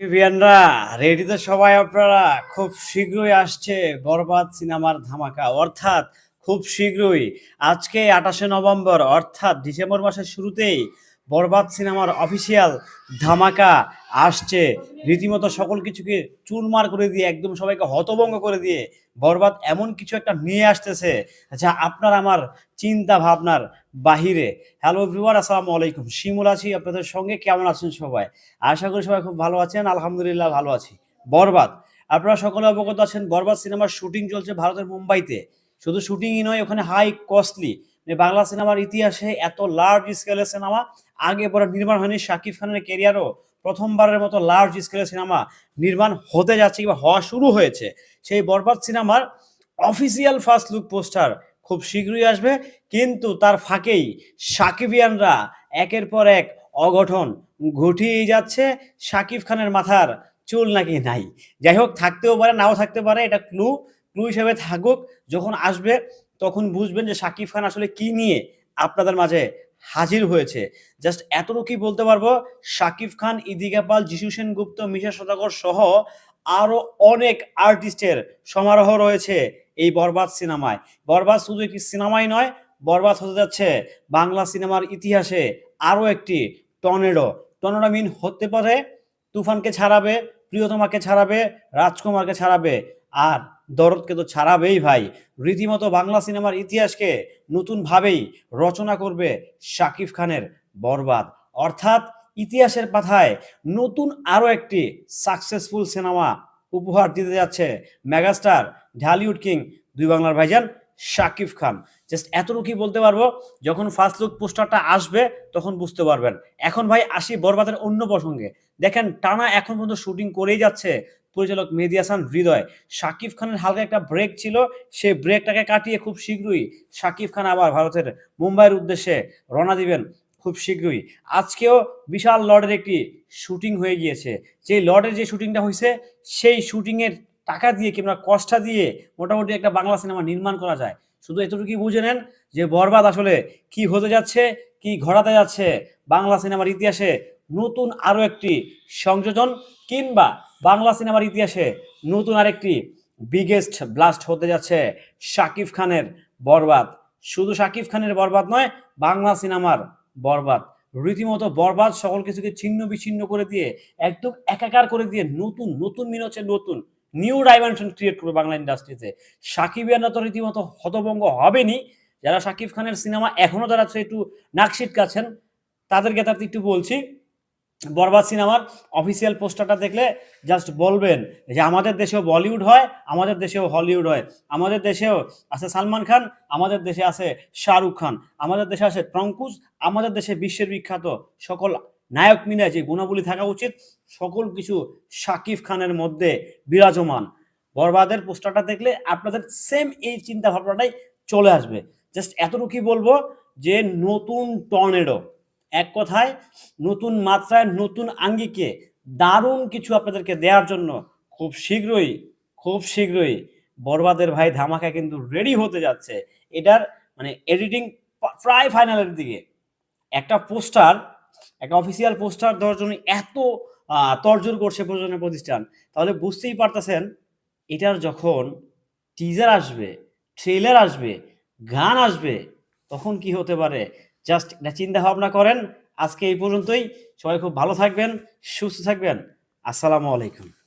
ভিয়ানরা ready তো সবাই আপনারা। খুব শীঘ্রই আসছে বরবাদ সিনেমার ধামাকা। অর্থাৎ খুব শীঘ্রই আজকে আঠাশে নভেম্বর, অর্থাৎ ডিসেম্বর মাসের শুরুতেই বরবাদ সিনেমার অফিসিয়াল ধামাকা আসছে। রীতিমতো সকল কিছুকে চুরমার করে দিয়ে, একদম সবাইকে হতভঙ্গ করে দিয়ে বরবাদ এমন কিছু একটা নিয়ে আসতেছে, যা আপনার আমার চিন্তা ভাবনার বাহিরে। হ্যালো এভরিওয়ান আসসালামু আলাইকুম। শিমুল আছি, আপনাদের সঙ্গে। কেমন আছেন সবাই? আশা করি সবাই খুব ভালো আছেন। আলহামদুলিল্লাহ ভালো আছি। বরবাদ। আপনারা সকলে অবগত আছেন, বরবাদ সিনেমার শুটিং চলছে ভারতের মুম্বাইতে। শুধু শুটিংই নয়, ওখানে হাই কস্টলি বাংলা সিনেমার ইতিহাসে এত লার্জ স্কেলের সিনেমা, আগে পরে নির্মাণ হয়নি। শাকিব খানের কেরিয়ারও প্রথমবারের মতো লার্জ স্কেলের সিনেমা নির্মাণ হতে যাচ্ছে কিংবা হওয়া শুরু হয়েছে। সেই বরবাদ সিনেমার অফিসিয়াল ফার্স্ট লুক পোস্টার খুব শীঘ্রই আসবে। কিন্তু তার ফাঁকেই সাকিবিয়ানরা একের পর এক অঘটন ঘটিয়েই যাচ্ছে। শাকিব খানের মাথার চুল নাকি নাই। যাই হোক, থাকতেও পারে, নাও থাকতে পারে, এটা ক্লু ক্লু হিসেবে থাকুক, যখন আসবে তখন বুঝবেন যে শাকিব খান আসলে কি নিয়ে আপনাদের মাঝে হাজির হয়েছে। জাস্ট এতটুকুই বলতে পারব শাকিব খান, ইদিকা পাল যিশু সেনগুপ্ত, মিশা সদাগর সহ আরও অনেক আর্টিস্টের সমারোহ রয়েছে এই বরবাদ সিনেমায়। বরবাদ শুধু একটি সিনেমাই নয়, বরবাদ হতে যাচ্ছে বাংলা সিনেমার ইতিহাসে আরও একটি টর্নেডো। টর্নেডো মিন হতে পারে, তুফানকে ছাড়াবে, প্রিয়তমাকে ছাড়াবে, রাজকুমারকে ছাড়াবে, আর দরদকে তো ছাড়াবেই ভাই। রীতিমতো বাংলা সিনেমার ইতিহাসকে নতুনভাবেই রচনা করবে শাকিব খানের বরবাদ। অর্থাৎ ইতিহাসের পাথায় নতুন আরও একটি সাকসেসফুল সিনেমা উপহার দিতে যাচ্ছে মেগাস্টার ঢালিউড কিং দুই বাংলার ভাইজান শাকিব খান। জাস্ট এতটুকুই বলতে পারব, যখন ফার্স্ট লুক পোস্টারটা আসবে, তখন বুঝতে পারবেন। এখন ভাই আসি বরবাদের অন্য প্রসঙ্গে। দেখেন, টানা এখন পর্যন্ত শুটিং করেই যাচ্ছে পরিচালক মেহেদি হাসান হৃদয়। শাকিব খানের হালকা একটা ব্রেক ছিল, সেই ব্রেকটাকে কাটিয়ে খুব শীঘ্রই শাকিব খান আবার ভারতের মুম্বাইয়ের উদ্দেশ্যে রওনা দিবেন খুব শীঘ্রই। আজকেও বিশাল লর্ডের একটি শুটিং হয়ে গিয়েছে। যে লর্ডের যে শুটিংটা হয়েছে, সেই শুটিংয়ের টাকা দিয়ে কিংবা কষ্টা দিয়ে মোটামুটি একটা বাংলা সিনেমা নির্মাণ করা যায়। শুধু এতটুকুই বুঝে নেন যে বরবাদ আসলে কি হতে যাচ্ছে, কি ঘটাতে যাচ্ছে বাংলা সিনেমার ইতিহাসে নতুন আরও একটি সংযোজন কিংবা বাংলা সিনেমার ইতিহাসে নতুন আরেকটি বিগেস্ট ব্লাস্ট হতে যাচ্ছে শাকিব খানের বরবাদ। শুধু শাকিব খানের বরবাদ নয়, বাংলা সিনেমার বরবাদ। রীতিমতো বরবাদ সকল কিছুকে ছিন্ন বিচ্ছিন্ন করে দিয়ে একদম একাকার করে দিয়ে নতুন নতুন মিন হচ্ছে নতুন নিউ ডাইমেনশন ক্রিয়েট করবে বাংলা ইন্ডাস্ট্রিতে সাকিব সাকিবিয়ানরা তো রীতিমতো হতভঙ্গ হবেনি যারা সাকিব খানের সিনেমা এখনও যারা একটু নাকশিট কাছেন তাদেরকে তার একটু বলছি বরবাদ সিনেমার অফিসিয়াল পোস্টারটা দেখলে জাস্ট বলবেন যে আমাদের দেশেও বলিউড হয়, আমাদের দেশেও হলিউড হয়। আমাদের দেশেও আছে সালমান খান, আমাদের দেশে আছে শাহরুখ খান, আমাদের দেশে আছে টঙ্কুজ আমাদের দেশে বিশ্বের বিখ্যাত সকল নায়ক মিনায় যে গুণাবলী থাকা উচিত, সকল কিছু শাকিব খানের মধ্যে বিরাজমান। বরবাদের পোস্টারটা দেখলে আপনাদের সেম এই চিন্তা ভাবনাটাই চলে আসবে। জাস্ট এতটুকুই বলব যে নতুন টর্নেডো এক কথায় নতুন মাত্রায় নতুন আঙ্গিকে দারুণ কিছু আপনাদেরকে দেওয়ার জন্য খুব শীঘ্রই খুব শীঘ্রই বরবাদের ভাই ধামাকা কিন্তু রেডি হতে যাচ্ছে। এটার মানে এডিটিং প্রায় ফাইনালের দিকে। একটা পোস্টার, একটা অফিসিয়াল পোস্টার দেওয়ার জন্য এত তরজোর করছে প্রযোজনা প্রতিষ্ঠান। তাহলে বুঝতেই পারতেছেন, এটার যখন টিজার আসবে ট্রেলার আসবে, গান আসবে, তখন কি হতে পারে? জাস্ট এটা চিন্তা ভাবনা করেন। আজকে এই পর্যন্তই। সবাই খুব ভালো থাকবেন, সুস্থ থাকবেন। আসসালামু আলাইকুম।